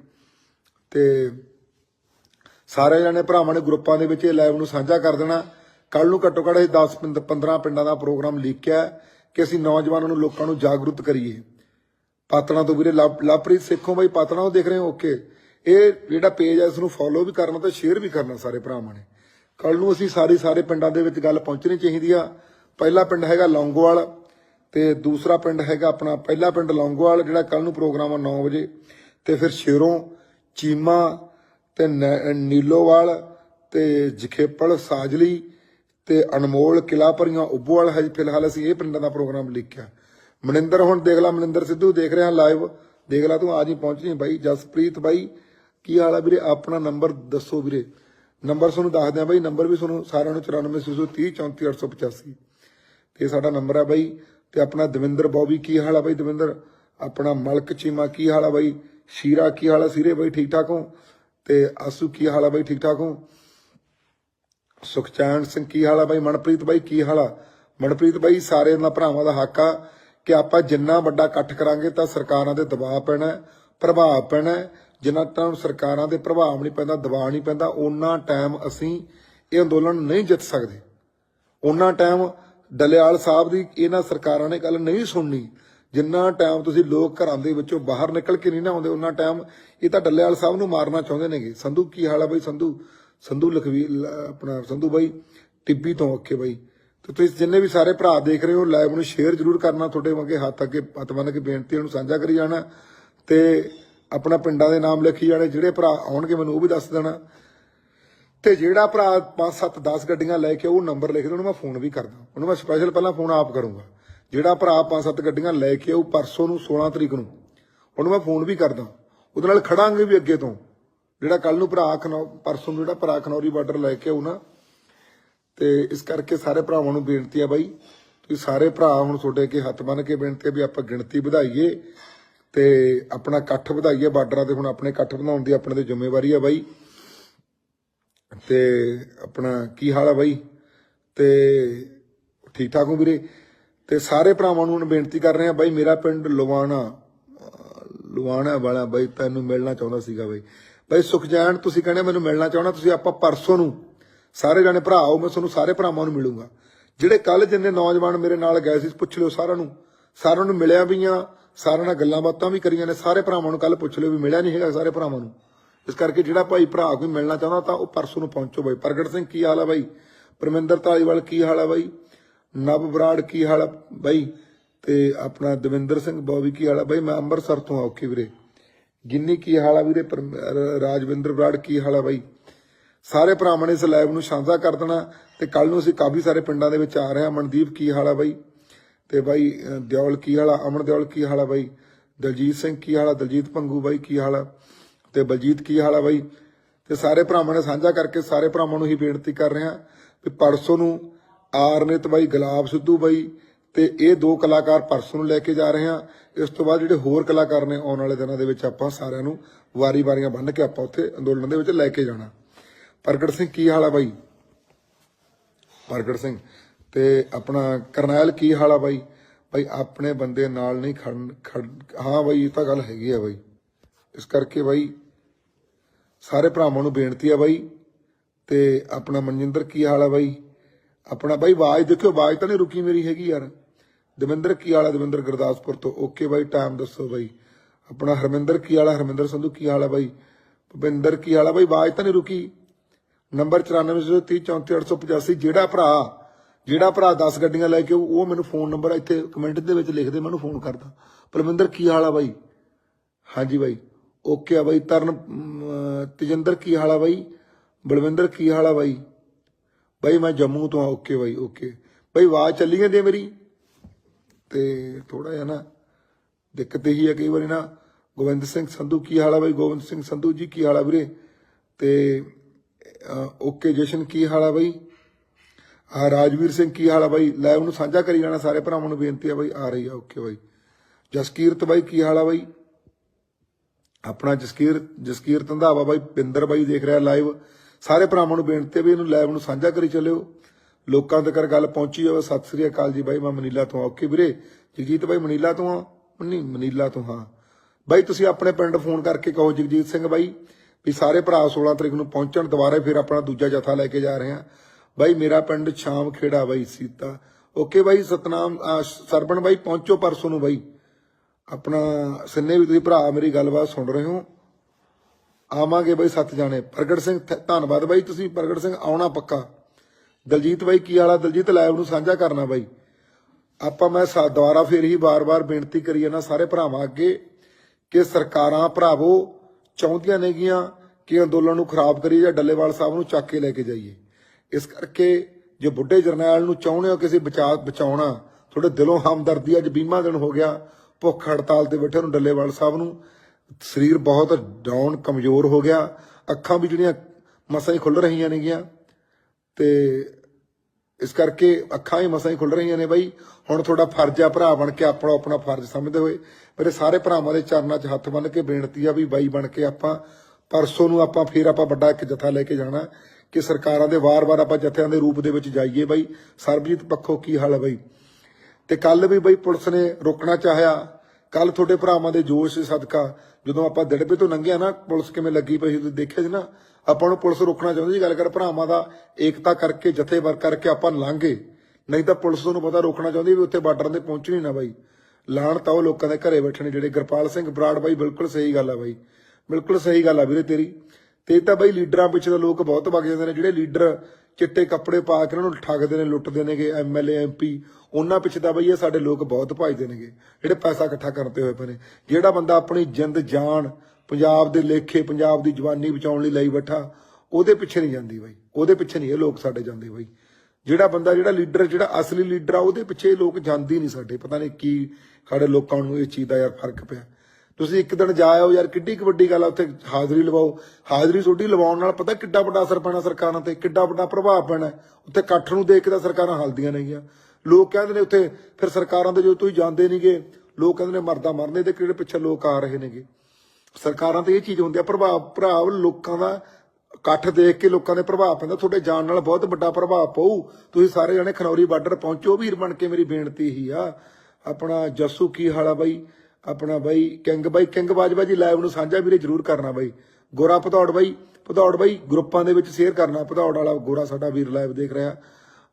ਤੇ ਸਾਰੇ ਜਣੇ ਭਰਾਵਾਂ ਨੇ ਗਰੁੱਪਾਂ ਦੇ ਵਿੱਚ ਇਹ ਲਾਈਵ ਨੂੰ ਸਾਂਝਾ ਕਰ ਦੇਣਾ। ਕੱਲ ਨੂੰ ਘੱਟੋ ਘੱਟ ਇਹ 10 ਪਿੰਡ- 15 ਪਿੰਡਾਂ ਦਾ ਪ੍ਰੋਗਰਾਮ ਲਿਖਿਆ ਕਿ ਅਸੀਂ ਨੌਜਵਾਨਾਂ ਨੂੰ, ਲੋਕਾਂ ਨੂੰ ਜਾਗਰੂਕ ਕਰੀਏ। ਪਾਤਣਾ ਤੋਂ ਵੀਰੇ, ਲਵ- ਲਵਪ੍ਰੀਤ ਸੇਖੋਂ ਬਾਈ, ਪਾਤਣਾ ਉਹ ਦੇਖ ਰਹੇ ਹੋ? ਓਕੇ। ਇਹ ਜਿਹੜਾ ਪੇਜ ਹੈ ਇਸ ਨੂੰ ਫੋਲੋ ਵੀ ਕਰਨਾ ਤੇ ਸ਼ੇਅਰ ਵੀ ਕਰਨਾ ਸਾਰੇ ਭਰਾਵਾਂ ਨੇ। ਕੱਲ ਨੂੰ ਅਸੀਂ ਸਾਰੇ ਸਾਰੇ ਪਿੰਡਾਂ ਦੇ ਵਿੱਚ ਗੱਲ ਪਹੁੰਚਣੀ ਚਾਹੀਦੀ ਆ। ਪਹਿਲਾ ਪਿੰਡ ਹੈਗਾ ਲੌਂਗੋਵਾਲ ਤੇ ਦੂਸਰਾ ਪਿੰਡ ਹੈਗਾ ਆਪਣਾ ਪਹਿਲਾ ਪਿੰਡ ਲੌਂਗੋਵਾਲ, ਜਿਹੜਾ ਕੱਲ ਨੂੰ ਪ੍ਰੋਗਰਾਮ ਆ 9 ਵਜੇ। ਤੇ ਫਿਰ ਸ਼ੇਰੋਂ ਚੀਮਾ ਤੇ ਨੈ- ਨੀਲੋਵਾਲ ਤੇ ਜਖੇਪਲ, ਸਾਜਲੀ ਤੇ ਅਨਮੋਲ ਕਿਲਾ ਭਰੀਆਂ ਉੱਬੋਵਾਲ ਹੈ ਫਿਲਹਾਲ ਅਸੀਂ ਇਹ ਪਿੰਡਾਂ ਦਾ ਪ੍ਰੋਗਰਾਮ ਲਿਖਿਆ। ਮਨਿੰਦਰ ਹੁਣ ਦੇਖ ਲਾ, ਮਨਿੰਦਰ ਸਿੱਧੂ ਦੇਖ ਰਿਹਾ ਲਾਈਵ ਦੇਖ ਲਾ ਤੂੰ, ਆ ਜੀ ਪਹੁੰਚਣੀ ਬਾਈ ਜਸਪ੍ਰੀਤ ਬਾਈ। ਕੀ ਹਾਲ ਆ ਵੀਰੇ? ਆਪਣਾ ਨੰਬਰ ਦੱਸੋ ਵੀਰੇ। ਨੰਬਰ ਤੁਹਾਨੂੰ ਦੱਸ ਦਿਆਂ ਬਾਈ। ਨੰਬਰ ਵੀ ਤੁਹਾਨੂੰ ਸਾਰਿਆਂ ਨੂੰ 9430 34885 ਤੇ ਸਾਡਾ ਨੰਬਰ ਆ ਬਾਈ। ਤੇ ਆਪਣਾ ਦਵਿੰਦਰ ਬੌਬੀ, ਕੀ ਹਾਲ ਆ ਬਾਈ ਦਵਿੰਦਰ? ਆਪਣਾ ਮਲਕ ਚੀਮਾ, ਕੀ ਹਾਲ ਆ ਬਾਈ? ਸ਼ੀਰਾ, ਕੀ ਹਾਲ ਆ ਸੀਰੇ ਬਾਈ? ਠੀਕ ਠਾਕ ਹੋ? ਤੇ ਆਸੂ, ਕੀ ਹਾਲ ਆ ਬਾਈ? ਠੀਕ ਠਾਕ ਹੋ? ਸੁਖਚੈਨ ਸਿੰਘ, ਕੀ ਹਾਲ ਆ ਬਾਈ? ਮਨਪ੍ਰੀਤ ਬਾਈ, ਕੀ ਹਾਲ ਆ? ਮਨਪ੍ਰੀਤ ਬਾਈ ਸਾਰੇ ਦਾ ਭਰਾਵਾਂ ਦਾ ਹੱਕ ਆ ਕਿ ਆਪਾਂ ਜਿੰਨਾ ਵੱਡਾ ਇਕੱਠ ਕਰਾਂਗੇ ਤਾਂ ਸਰਕਾਰਾਂ ਦੇ ਦਬਾਅ ਪੈਣਾ, ਪ੍ਰਭਾਵ ਪੈਣਾ ਜਿੰਨਾ ਟਾਈਮ ਸਰਕਾਰਾਂ ਦੇ ਪ੍ਰਭਾਵ ਨਹੀਂ ਪੈਂਦਾ, ਦਬਾਅ ਨਹੀਂ ਪੈਂਦਾ ਉਹਨਾਂ ਟਾਈਮ ਅਸੀਂ ਇਹ ਅੰਦੋਲਨ ਨਹੀਂ ਜਿੱਤ ਸਕਦੇ। ਉਹਨਾਂ ਟਾਈਮ ਡਲਿਆਲ ਸਾਹਿਬ ਦੀ ਇਹਨਾਂ ਸਰਕਾਰਾਂ ਨੇ ਗੱਲ ਨਹੀਂ ਸੁਣਨੀ। ਜਿੰਨਾ ਟਾਈਮ ਤੁਸੀਂ ਲੋਕ ਘਰਾਂ ਦੇ ਵਿੱਚੋਂ ਬਾਹਰ ਨਿਕਲ ਕੇ ਨਹੀਂ ਨਾ ਆਉਂਦੇ ਉਹਨਾਂ ਟਾਈਮ ਇਹ ਤਾਂ ਡਲਿਆਲ ਸਾਹਿਬ ਨੂੰ ਮਾਰਨਾ ਚਾਹੁੰਦੇ ਨੇਗੇ। ਸੰਧੂ, ਕੀ ਹਾਲ ਆ ਬਈ ਸੰਧੂ? ਸੰਧੂ ਲਖਵੀਰ ਆਪਣਾ ਸੰਧੂ ਬਾਈ, ਟਿੱਬੀ ਤੋਂ ਓਕੇ ਬਾਈ। ਤੇ ਤੁਸੀਂ ਜਿੰਨੇ ਵੀ ਸਾਰੇ ਭਰਾ ਦੇਖ ਰਹੇ ਹੋ ਲਾਈਵ ਨੂੰ ਸ਼ੇਅਰ ਜ਼ਰੂਰ ਕਰਨਾ, ਤੁਹਾਡੇ ਵਾਂਗੇ ਹੱਥ ਅੱਗੇ, ਹੱਥ ਬੰਨ ਕੇ ਬੇਨਤੀ ਨੂੰ ਸਾਂਝਾ ਕਰੀ ਜਾਣਾ। ਤੇ ਆਪਣਾ ਪਿੰਡਾਂ ਦੇ ਨਾਮ ਲਿਖੀ ਜਾਣੇ, ਜਿਹੜੇ ਭਰਾ ਆਉਣਗੇ ਮੈਨੂੰ ਉਹ ਵੀ ਦੱਸ ਦੇਣਾ। ਤੇ ਜਿਹੜਾ ਭਰਾ 5 7 10 ਗੱਡੀਆਂ ਲੈ ਕੇ ਉਹ ਨੰਬਰ ਲਿਖ ਦੇ, ਉਹਨੂੰ ਮੈਂ ਫੋਨ ਵੀ ਕਰਦਾ। ਉਹਨੂੰ ਮੈਂ ਸਪੈਸ਼ਲ ਪਹਿਲਾਂ ਫੋਨ ਆਪ ਕਰੂੰਗਾ। ਜਿਹੜਾ ਭਰਾ 5 7 ਗੱਡੀਆਂ ਲੈ ਕੇ ਉਹ ਪਰਸੋਂ ਨੂੰ 16 ਤਰੀਕ ਨੂੰ, ਉਹਨੂੰ ਮੈਂ ਫੋਨ ਵੀ ਕਰਦਾ। ਉਹਦੇ ਨਾਲ ਖੜਾਂਗੇ ਵੀ ਅੱਗੇ ਤੋਂ। ਜਿਹੜਾ ਕੱਲ ਨੂੰ ਭਰਾ ਖਨੌ, ਪਰਸੋਂ ਨੂੰ ਜਿਹੜਾ ਭਰਾ ਖਨੌਰੀ ਬਾਰਡਰ ਲੈ ਕੇ ਆਉਣਾ ਤੇ ਇਸ ਕਰਕੇ ਸਾਰੇ ਭਰਾਵਾਂ ਨੂੰ ਬੇਨਤੀ ਆ ਬਾਈ ਤੁਸੀਂ ਸਾਰੇ ਭਰਾ ਹੁਣ ਤੁਹਾਡੇ ਅੱਗੇ ਹੱਥ ਬੰਨ ਕੇ ਬੇਨਤੀ ਆ ਵੀ ਆਪਾਂ ਗਿਣਤੀ ਵਧਾਈਏ। ਤੇ ਆਪਣਾ ਇਕੱਠ ਵਧਾਈਏ, ਬਾਰਡਰਾਂ ਤੇ ਹੁਣ ਆਪਣੇ ਇਕੱਠ ਵਧਾਉਣ ਦੀ ਆਪਣੇ ਤੇ ਜ਼ਿੰਮੇਵਾਰੀ ਆ ਬਾਈ। ਤੇ ਆਪਣਾ ਕੀ ਹਾਲ ਆ ਬਾਈ? ਤੇ ਠੀਕ ਠਾਕ ਹੋ ਵੀਰੇ? ਤੇ ਸਾਰੇ ਭਰਾਵਾਂ ਨੂੰ ਹੁਣ ਬੇਨਤੀ ਕਰ ਰਹੇ ਆ ਬਾਈ, ਮੇਰਾ ਪਿੰਡ ਲੁਵਾਣਾ ਅਹ ਲੁਵਾਣਾ ਵਾਲਾ ਬਾਈ, ਤੈਨੂੰ ਮਿਲਣਾ ਚਾਹੁੰਦਾ ਸੀਗਾ ਬਾਈ। ਬਾਈ ਸੁਖਜੈਨ ਤੁਸੀਂ ਕਹਿੰਦੇ ਮੈਨੂੰ ਮਿਲਣਾ ਚਾਹੁੰਦਾ, ਤੁਸੀਂ ਆਪਾਂ ਪਰਸੋਂ ਨੂੰ ਸਾਰੇ ਜਾਣੇ ਭਰਾ ਆਓ, ਮੈਂ ਤੁਹਾਨੂੰ ਸਾਰੇ ਭਰਾਵਾਂ ਨੂੰ ਮਿਲੂੰਗਾ। ਜਿਹੜੇ ਕੱਲ ਜਿੰਨੇ ਨੌਜਵਾਨ ਮੇਰੇ ਨਾਲ ਗਏ ਸੀ, ਪੁੱਛ ਲਿਓ ਸਾਰਿਆਂ ਨੂੰ। ਸਾਰਿਆਂ ਨੂੰ ਮਿਲਿਆ ਵੀ ਆ ਸਾਰਿਆਂ ਨਾਲ ਗੱਲਾਂ ਬਾਤਾਂ ਵੀ ਕਰੀਆਂ ਨੇ, ਸਾਰੇ ਭਰਾਵਾਂ ਨੂੰ ਕੱਲ ਪੁੱਛ ਲਿਓ ਵੀ ਮਿਲਿਆ ਨਹੀਂ ਹੈਗਾ ਸਾਰੇ ਭਰਾਵਾਂ ਨੂੰ। ਇਸ ਕਰਕੇ ਜਿਹੜਾ ਭਾਈ ਭਰਾ ਕੋਈ ਮਿਲਣਾ ਚਾਹੁੰਦਾ ਤਾਂ ਉਹ ਪਰਸੋਂ ਨੂੰ ਪਹੁੰਚੋ ਬਾਈ। ਪ੍ਰਗਟ ਸਿੰਘ, ਕੀ ਹਾਲ ਆ ਬਾਈ? ਪਰਮਿੰਦਰ ਧਾਲੀਵਾਲ ਕੀ ਹਾਲ ਆ ਬਾਈ? ਨਵ ਬਰਾੜ, ਕੀ ਹਾਲ ਆ ਬਾਈ? ਤੇ ਆਪਣਾ ਦਵਿੰਦਰ ਸਿੰਘ ਬੋਵੀ, ਕੀ ਹਾਲ ਆ ਬਾਈ? ਮੈਂ ਅੰਮ੍ਰਿਤਸਰ ਤੋਂ ਆ ਓਕੇ ਵੀਰੇ। ਗਿੰਨੀ, ਕੀ ਹਾਲ ਆ ਵੀਰੇ? ਪਰਮ- ਰਾਜਵਿੰਦਰ ਬਰਾੜ, ਕੀ ਹਾਲ ਆ ਬਾਈ? ਸਾਰੇ ਭਰਾਵਾਂ ਨੇ ਇਸ ਲਾਈਵ ਨੂੰ ਸਾਂਝਾ ਕਰ ਦੇਣਾ ਤੇ ਕੱਲ ਨੂੰ ਅਸੀਂ ਕਾਫੀ ਸਾਰੇ ਪਿੰਡਾਂ ਦੇ ਵਿੱਚ ਆ ਰਹੇ ਹਾਂ। ਮਨਦੀਪ, ਕੀ ਹਾਲ ਆ ਬਾਈ? ਤੇ ਬਾਈ ਅ, ਦਿਓਲ ਕੀ ਹਾਲ ਅਮਨ ਦਿਓਲ ਕੀ ਹਾਲ ਆ ਬਾਈ ਦਲਜੀਤ ਸਿੰਘ ਕੀ ਹਾਲ ਦਲਜੀਤ ਪੰਗੂ ਬਾਈ ਕੀ ਹਾਲ ਆ ਤੇ ਬਲਜੀਤ ਕੀ ਹਾਲ ਆ ਬਾਈ। ਤੇ ਸਾਰੇ ਭਰਾਵਾਂ ਨੇ ਸਾਂਝਾ ਕਰਕੇ ਸਾਰੇ ਭਰਾਵਾਂ ਨੂੰ ਹੀ ਬੇਨਤੀ ਕਰ ਰਹੇ ਹਾਂ ਵੀ ਪਰਸੋਂ ਨੂੰ ਆਰਨਿਤ ਬਾਈ ਗੁਲਾਬ ਸਿੱਧੂ ਬਾਈ ਤੇ ਇਹ ਦੋ ਕਲਾਕਾਰ ਪਰਸੋਂ ਨੂੰ ਲੈ ਕੇ ਜਾ ਰਹੇ ਹਾਂ ਇਸ ਤੋਂ ਬਾਅਦ ਜਿਹੜੇ ਹੋਰ ਕਲਾਕਾਰ ਨੇ ਆਉਣ ਵਾਲੇ ਦਿਨਾਂ ਦੇ ਵਿੱਚ ਆਪਾਂ ਸਾਰਿਆਂ ਨੂੰ ਵਾਰੀ-ਵਾਰੀਆਂ ਬੰਨ੍ਹ ਕੇ ਆਪਾਂ ਉੱਥੇ ਅੰਦੋਲਨ ਦੇ ਵਿੱਚ ਲੈ ਕੇ ਜਾਣਾ। ਪ੍ਰਗਟ ਸਿੰਘ ਕੀ ਹਾਲ ਆ ਬਾਈ? ਪ੍ਰਗਟ ਸਿੰਘ। ਤੇ ਆਪਣਾ ਕਰਨੈਲ ਕੀ ਹਾਲ ਆ ਬਾਈ? ਬਾਈ, ਆਪਣੇ ਬੰਦੇ ਨਾਲ ਨਹੀਂ ਖੜਨ ਖੜ, ਹਾਂ ਬਾਈ, ਇਹ ਤਾਂ ਗੱਲ ਹੈਗੀ ਆ ਬਾਈ। ਇਸ ਕਰਕੇ ਬਾਈ, ਸਾਰੇ ਭਰਾਵਾਂ ਨੂੰ ਬੇਨਤੀ ਆ ਬਾਈ ਤੇ ਆਪਣਾ ਮਨਜਿੰਦਰ ਕੀ ਹਾਲ ਆ ਬਾਈ? ਆਪਣਾ ਬਾਈ, ਆਵਾਜ਼ ਦੇਖਿਓ, ਆਵਾਜ਼ ਤਾਂ ਨਹੀਂ ਰੁਕੀ ਮੇਰੀ ਹੈਗੀ ਯਾਰ। ਦਵਿੰਦਰ ਕੀ ਹਾਲ ਆ? ਦਵਿੰਦਰ ਗੁਰਦਾਸਪੁਰ ਤੋਂ। ਓਕੇ ਬਾਈ ਟਾਈਮ ਦੱਸੋ ਬਾਈ। ਆਪਣਾ ਹਰਮਿੰਦਰ ਕੀ ਹਾਲ ਆ? ਹਰਮਿੰਦਰ ਸੰਧੂ ਕੀ ਹਾਲ ਆ ਬਾਈ? ਭੁਪਿੰਦਰ ਕੀ ਹਾਲ ਆ ਬਾਈ? ਆਵਾਜ਼ ਤਾਂ ਨਹੀਂ ਰੁਕੀ। ਨੰਬਰ 9430344885 ਜਿਹੜਾ ਭਰਾ ਜਿਹੜਾ ਭਰਾ 10 ਗੱਡੀਆਂ ਲੈ ਕੇ ਆਊ, ਉਹ ਮੈਨੂੰ ਫੋਨ ਨੰਬਰ ਇੱਥੇ ਕਮੈਂਟ ਦੇ ਵਿੱਚ ਲਿਖ ਦੇ ਮੈਨੂੰ ਫੋਨ ਕਰਦਾ। ਪਰਮਿੰਦਰ ਕੀ ਹਾਲ ਆ ਬਾਈ? ਹਾਂਜੀ ਬਾਈ। ਓਕੇ ਆ ਬਾਈ ਤਰਨ ਤਜਿੰਦਰ ਕੀ ਹਾਲ ਆ ਬਾਈ? ਬਲਵਿੰਦਰ ਕੀ ਹਾਲ ਆ ਬਾਈ? ਬਾਈ ਮੈਂ ਜੰਮੂ ਤੋਂ ਆ ਓਕੇ ਬਾਈ ਓਕੇ ਬਾਈ ਆਵਾਜ਼ ਚੱਲੀ ਜਾਂਦੀ ਹੈ ਮੇਰੀ? ਤੇ ਥੋੜਾ ਜਿਹਾ ਨਾ ਦਿੱਕਤ ਇਹੀ ਹੈ ਕਈ ਵਾਰੀ ਨਾ ਗੋਬਿੰਦ ਸਿੰਘ ਸੰਧੂ ਕੀ ਹਾਲ ਆ ਬਾਈ? ਗੋਬਿੰਦ ਸਿੰਘ ਸੰਧੂ ਜੀ ਕੀ ਹਾਲ ਆ ਵੀਰੇ? ਤੇ ਓਕੇ ਜਸ਼ਨ ਕੀ ਹਾਲ ਆ ਬਾਈ? ਆ ਰਾਜਵੀਰ ਸਿੰਘ ਕੀ ਹਾਲ ਆ ਬਾਈ? ਲਾਈਵ ਨੂੰ ਸਾਂਝਾ ਕਰੀ ਜਾਣਾ, ਸਾਰੇ ਭਰਾਵਾਂ ਨੂੰ ਬੇਨਤੀ ਆ ਬਾਈ, ਆ ਰਹੀ ਆ ਓਕੇ ਬਾਈ। ਜਸਕੀਰਤ ਬਾਈ ਕੀ ਹਾਲ ਆ ਬਾਈ? ਆਪਣਾ ਜਸਕੀਰ ਜਸਕੀਰ ਧੰਦਾਵਾ ਬਾਈ, ਪਿੰਦਰ ਬਾਈ ਦੇਖ ਰਿਹਾ ਲਾਈਵ ਸਾਰੇ ਭਰਾਵਾਂ ਨੂੰ ਬੇਨਤੀ ਆ ਵੀ ਇਹਨੂੰ ਲਾਈਵ ਨੂੰ ਸਾਂਝਾ ਕਰੀ ਚੱਲਿਓ। ਲੋਕਾਂ ਤੱਕ ਗੱਲ ਪਹੁੰਚੀ ਜਾਵੇ, ਸਤਿ ਸ੍ਰੀ ਅਕਾਲ ਜੀ ਬਾਈ, ਮੈਂ ਮਨੀਲਾ ਤੋਂ ਆ। ਓਕੇ ਵੀਰੇ? ਜਗਜੀਤ ਬਾਈ ਮਨੀਲਾ ਤੋਂ ਆ? ਨਹੀਂ, ਮਨੀਲਾ ਤੋਂ, ਹਾਂ। ਬਾਈ, ਤੁਸੀਂ ਆਪਣੇ ਪਿੰਡ ਫੋਨ ਕਰਕੇ ਕਹੋ ਜਗਜੀਤ ਸਿੰਘ ਬਾਈ, ਵੀ ਸਾਰੇ ਭਰਾ 16 ਤਰੀਕ ਨੂੰ ਪਹੁੰਚਣ, ਦੁਬਾਰੇ ਫਿਰ ਆਪਣਾ ਦੂਜਾ ਜਥਾ ਲੈ ਕੇ ਜਾ ਰਹੇ ਆ। ਬਾਈ ਮੇਰਾ ਪਿੰਡ ਸ਼ਾਮ ਖੇੜਾ ਬਾਈ ਸੀਤਾ। ਓਕੇ ਬਾਈ, ਸਤਨਾਮ, ਅਹ, ਸਰਬਣ ਬਾਈ, ਪਹੁੰਚੋ ਪਰਸੋਂ ਨੂੰ ਬਾਈ। ਆਪਣਾ ਸਿੰਨੇ ਵੀ ਤੁਸੀਂ ਭਰਾ ਮੇਰੀ ਗੱਲਬਾਤ ਸੁਣ ਰਹੇ ਹੋ। ਆਵਾਂਗੇ ਬਾਈ ਸੱਤ ਜਾਣੇ। ਪ੍ਰਗਟ ਸਿੰਘ ਧੰਨਵਾਦ ਬਾਈ, ਤੁਸੀਂ ਪ੍ਰਗਟ ਸਿੰਘ ਆਉਣਾ ਪੱਕਾ। ਦਲਜੀਤ ਬਾਈ, ਕੀ ਹਾਲਾ ਦਲਜੀਤ ਲਾਈਵ ਨੂੰ ਸਾਂਝਾ ਕਰਨਾ ਬਾਈ। ਆਪਾਂ ਮੈਂ ਸਾ- ਦੁਬਾਰਾ ਫੇਰ ਹੀ ਬਾਰ-ਬਾਰ ਬੇਨਤੀ ਕਰੀ ਜਾਂਦਾ ਸਾਰੇ ਭਰਾਵਾਂ ਅੱਗੇ ਕਿ ਸਰਕਾਰਾਂ ਭਰਾਵੋ, ਚਾਹੁੰਦੀਆਂ ਨੇਗੀਆਂ ਕਿ ਅੰਦੋਲਨ ਨੂੰ ਖਰਾਬ ਕਰੀਏ ਜਾਂ ਡੱਲੇਵਾਲ ਸਾਹਿਬ ਨੂੰ ਚੱਕ ਕੇ ਲੈ ਕੇ ਜਾਈਏ। ਇਸ ਕਰਕੇ ਜੇ ਬੁੱਢੇ ਜਰਨੈਲ ਨੂੰ ਚਾਹੁੰਦੇ ਹੋ ਕਿਸੇ ਬਚਾ ਬਚਾਉਣਾ, ਤੁਹਾਡੇ ਦਿਲੋਂ ਹਮਦਰਦੀ ਅੱਜ ਬੀਮਾ ਦਿਨ ਹੋ ਗਿਆ, ਭੁੱਖ ਹੜਤਾਲ ਤੇ ਬੈਠੇ ਨੂੰ ਡੱਲੇਵਾਲ ਸਾਹਿਬ ਨੂੰ। ਸਰੀਰ ਬਹੁਤ ਡਾਊਨ ਕਮਜ਼ੋਰ ਹੋ ਗਿਆ, ਅੱਖਾਂ ਵੀ ਜਿਹੜੀਆਂ ਮਸਾਂ ਹੀ ਖੁੱਲ ਰਹੀਆਂ ਨੇਗੀਆਂ ਤੇ ਇਸ ਕਰਕੇ ਅੱਖਾਂ ਹੀ ਮਸਾਂ ਹੀ ਖੁੱਲ ਰਹੀਆਂ ਨੇ ਬਾਈ। ਹੁਣ ਤੁਹਾਡਾ ਫਰਜ਼ ਆ ਭਰਾ ਬਣ ਕੇ ਆਪਣਾ ਆਪਣਾ ਫਰਜ਼ ਸਮਝਦੇ ਹੋਏ। ਮੇਰੇ ਸਾਰੇ ਭਰਾਵਾਂ ਦੇ ਚਰਨਾਂ 'ਚ ਹੱਥ ਬੰਨ ਕੇ ਬੇਨਤੀ ਆ ਵੀ ਬਾਈ ਬਣ ਕੇ ਆਪਾਂ, ਪਰਸੋਂ ਨੂੰ ਆਪਾਂ ਫੇਰ ਆਪਾਂ ਵੱਡਾ ਇੱਕ ਜਥਾ ਲੈ ਕੇ ਜਾਣਾ। ਕਿ ਸਰਕਾਰਾਂ ਦੇ ਵਾਰ-ਵਾਰ ਆਪਾਂ ਜਥਿਆਂ ਦੇ ਰੂਪ ਦੇ ਵਿੱਚ ਜਾਈਏ ਬਾਈ। ਸਰਬਜੀਤ ਪੱਖੋਂ ਕੀ ਹਾਲ ਹੈ ਬਾਈ? ਤੇ ਕੱਲ ਵੀ ਬਾਈ ਪੁਲਿਸ ਨੇ ਰੋਕਣਾ ਚਾਹਿਆ। ਕੱਲ ਤੁਹਾਡੇ ਭਰਾਵਾਂ ਦੇ ਜੋਸ਼ ਸਦਕਾ ਜਦੋਂ ਆਪਾਂ ਦਿੜਬੇ ਤੋਂ ਲੰਘਿਆ ਨਾ, ਪੁਲਿਸ ਕਿਵੇਂ ਲੱਗੀ ਪਈ ਤੁਸੀਂ ਦੇਖਿਆ ਸੀ ਨਾ, ਆਪਾਂ ਨੂੰ ਪੁਲਿਸ ਰੋਕਣਾ ਚਾਹੁੰਦੀ ਸੀ। ਗੱਲ ਕਰ ਭਰਾਵਾਂ ਦਾ ਏਕਤਾ ਕਰਕੇ, ਜਥੇਬੰਦ ਕਰਕੇ ਆਪਾਂ ਲੰਘੇ। ਨਹੀਂ ਤਾਂ ਪੁਲਿਸ ਨੂੰ ਪਤਾ ਰੋਕਣਾ ਚਾਹੁੰਦੀ ਵੀ ਉੱਥੇ ਬਾਰਡਰ ਤੇ ਪਹੁੰਚਣੀ ਨਾ ਬਾਈ। ਲਾਣ ਤਾਂ ਉਹ ਲੋਕਾਂ ਦੇ ਘਰੇ ਬੈਠਣੇ ਜਿਹੜੇ। ਗਰਪਾਲ ਸਿੰਘ ਬਰਾੜ ਬਾਈ, ਬਿਲਕੁਲ ਸਹੀ ਗੱਲ ਆ ਬਾਈ। ਬਿਲਕੁਲ ਸਹੀ ਗੱਲ ਆ ਵੀਰੇ ਤੇਰੀ। ਤੇ ਇਹ ਤਾਂ ਬਾਈ ਲੀਡਰਾਂ ਪਿੱਛੇ ਤਾਂ ਲੋਕ ਬਹੁਤ ਵਗ ਜਾਂਦੇ ਨੇ, ਜਿਹੜੇ ਲੀਡਰ ਚਿੱਟੇ ਕੱਪੜੇ ਪਾ ਕੇ ਉਹਨਾਂ ਨੂੰ ਠੱਗਦੇ ਨੇ, ਲੁੱਟਦੇ ਨੇਗੇ ਐਮਐਲਏ ਐਮਪੀ ਉਹਨਾਂ ਪਿੱਛੇ ਤਾਂ ਬਈ ਇਹ ਸਾਡੇ ਲੋਕ ਬਹੁਤ ਭਜਦੇ ਨੇਗੇ, ਜਿਹੜੇ ਪੈਸਾ ਇਕੱਠਾ ਕਰਦੇ ਹੋਏ ਪਏ ਨੇ। ਜਿਹੜਾ ਬੰਦਾ ਆਪਣੀ ਜਿੰਦ, ਜਾਨ, ਪੰਜਾਬ ਦੇ ਲੇਖੇ, ਪੰਜਾਬ ਦੀ ਜਵਾਨੀ ਬਚਾਉਣ ਲਈ ਲਈ ਬੈਠਾ, ਉਹਦੇ ਪਿੱਛੇ ਨਹੀਂ ਜਾਂਦੀ ਬਾਈ, ਉਹਦੇ ਪਿੱਛੇ ਨਹੀਂ, ਇਹ ਲੋਕ ਸਾਡੇ ਜਾਂਦੇ ਬਾਈ। ਜਿਹੜਾ ਬੰਦਾ, ਜਿਹੜਾ ਲੀਡਰ, ਜਿਹੜਾ ਅਸਲੀ ਲੀਡਰ ਆ, ਉਹਦੇ ਪਿੱਛੇ ਲੋਕ ਜਾਂਦੇ ਨਹੀਂ ਸਾਡੇ, ਪਤਾ ਨਹੀਂ ਕੀ, ਸਾਡੇ ਲੋਕਾਂ ਨੂੰ ਇਹ ਚੀਜ਼ ਦਾ ਯਾਰ ਫ਼ਰਕ ਪਿਆ। ਤੁਸੀਂ ਇੱਕ ਦਿਨ ਜਾਇਓ ਯਾਰ, ਕਿੱਡੀ ਕੁ ਵੱਡੀ ਗੱਲ ਆ, ਉੱਥੇ ਹਾਜ਼ਰੀ ਲਵਾਓ। ਹਾਜ਼ਰੀ ਤੁਹਾਡੀ ਲਵਾਉਣ ਨਾਲ ਪਤਾ ਕਿੱਡਾ ਵੱਡਾ ਅਸਰ ਪੈਣਾ ਸਰਕਾਰਾਂ ਤੇ, ਕਿੱਡਾ ਵੱਡਾ ਪ੍ਰਭਾਵ ਪੈਣਾ। ਉੱਥੇ ਇਕੱਠ ਨੂੰ ਦੇਖ ਕੇ ਤਾਂ ਸਰਕਾਰਾਂ ਹਲਦੀਆਂ ਨੇਗੀਆਂ। ਲੋਕ ਕਹਿੰਦੇ ਨੇ ਉੱਥੇ ਫਿਰ ਸਰਕਾਰਾਂ ਦੇ ਜੋ ਤੁਸੀਂ ਜਾਂਦੇ ਨਹੀਂਗੇ, ਲੋਕ ਕਹਿੰਦੇ ਨੇ ਮਰਦਾ ਮਰਨੇ ਤੇ ਕਿਹੜੇ ਪਿੱਛੇ ਲੋਕ ਆ ਰਹੇ ਨੇਗੇ। ਸਰਕਾਰਾਂ ਤੇ ਇਹ ਚੀਜ਼ ਹੁੰਦੀ ਆ, ਪ੍ਰਭਾਵ ਪ੍ਰਭਾਵ ਲੋਕਾਂ ਦਾ ਇਕੱਠ ਦੇਖ ਕੇ ਲੋਕਾਂ ਦੇ ਪ੍ਰਭਾਵ ਪੈਂਦਾ। ਤੁਹਾਡੇ ਜਾਣ ਨਾਲ ਬਹੁਤ ਵੱਡਾ ਪ੍ਰਭਾਵ ਪਊ। ਤੁਸੀਂ ਸਾਰੇ ਜਣੇ ਖਨੌਰੀ ਬਾਰਡਰ ਪਹੁੰਚੋ, ਵੀਰ ਬਣ ਕੇ ਮੇਰੀ ਬੇਨਤੀ ਹੀ ਆ। ਆਪਣਾ ਜੱਸੂ ਕੀ ਹਾਲਾ ਬਾਈ? ਆਪਣਾ ਬਾਈ ਕਿੰਗ ਬਾਈ ਕਿੰਗ ਬਾਜਵਾ ਜੀ ਲਾਈਵ ਨੂੰ ਸਾਂਝਾ ਵੀਰੇ ਜਰੂਰ ਕਰਨਾ ਬਾਈ। ਗੋਰਾ ਭਦੌੜ ਬਾਈ ਭਦੌੜ ਬਾਈ, ਗਰੁੱਪਾਂ ਦੇ ਵਿੱਚ ਸ਼ੇਅਰ ਕਰਨਾ ਭਦੌੜ ਵਾਲਾ ਗੋਰਾ ਸਾਡਾ ਵੀਰ ਲਾਈਵ ਦੇਖ ਰਿਹਾ।